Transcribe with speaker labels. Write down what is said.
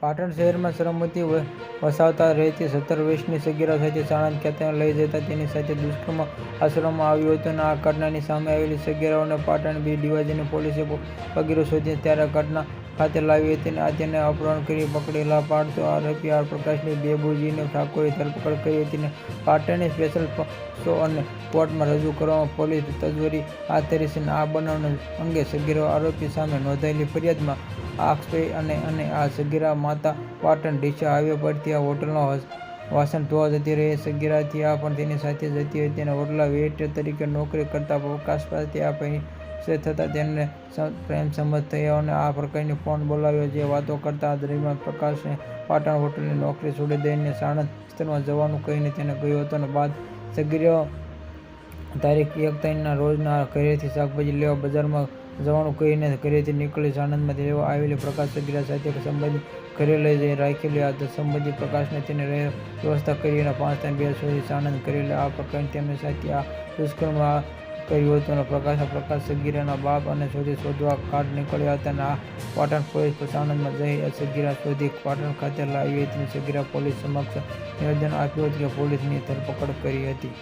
Speaker 1: પાટણ શહેરમાં શ્રમવતી વસાવતા રહેતી સત્તર વર્ષની સગીરા સાથે સાણંદ ખાતે લઈ જતા તેની સાથે દુષ્કર્મ આચરવામાં આવ્યું હતું અને આ ઘટનાની સામે આવેલી સગીરાઓને પાટણ બી ડિવિઝનની પોલીસે પગીરો શોધી ત્યારે ઘટના ખાતે લાવી હતી અને આ તેને અપહરણ કરી પકડેલા પાડતો આરોપી આર પ્રકાશની બેબુજીને ઠાકોરે ધરપકડ કરી હતી અને પાટણની સ્પેશિયલ શો અને કોર્ટમાં રજૂ કરવામાં પોલીસ તજવરી હાથ ધરી છે આ બનાવ અંગે સગીરો આરોપી સામે નોંધાયેલી ફરિયાદમાં અક્ષય અને અને આ સગીરા માતા પાટણ ડીસા હાઈવે પરથી આ હોટલમાં વાસણ ધોવા જતી રહી. સગીરા ત્યાં પણ તેની સાથે જતી હોય તેને હોટલા વેટર તરીકે નોકરી કરતા પ્રકાશ પાસે આ પરિચય થતાં તેમને પ્રેમ સંમત થયા અને આ પ્રકારની ફોન બોલાવ્યો જે વાતો કરતા આ દરમિયાન પ્રકાશને પાટણ હોટલની નોકરી છોડી દઈને સાણંદ વિસ્તારમાં જવાનું કહીને તેને ગયો હતો અને બાદ સગીરાઓ તારીખ એક ત્રણના રોજના ઘરેથી શાકભાજી લેવા બજારમાં જવાનું કહીને ઘરેથી નીકળી સાણંદમાં રહેવા આવેલી પ્રકાશ સગીરા સાથે સંબંધિત ઘરે લઈ જઈ રાખેલી આ સંબંધિત પ્રકાશને તેને વ્યવસ્થા કરી અને પાંચ ત્રણ બે સુધી સાણંદ કરેલી આ પ્રકારની તેમની સાથે આ દુષ્કર્મ કર્યું હતું અને પ્રકાશ પ્રકાશ સગીરાના બાપ અને શોધી શોધવા કાઢ નીકળ્યા હતા અને આ પાટણ પોલીસ સાણંદમાં જઈ સગીરા શોધી પાટણ ખાતે લાવી હતી. સગીરા પોલીસ સમક્ષ નિવેદન આપ્યું હતું કે પોલીસની ધરપકડ કરી હતી.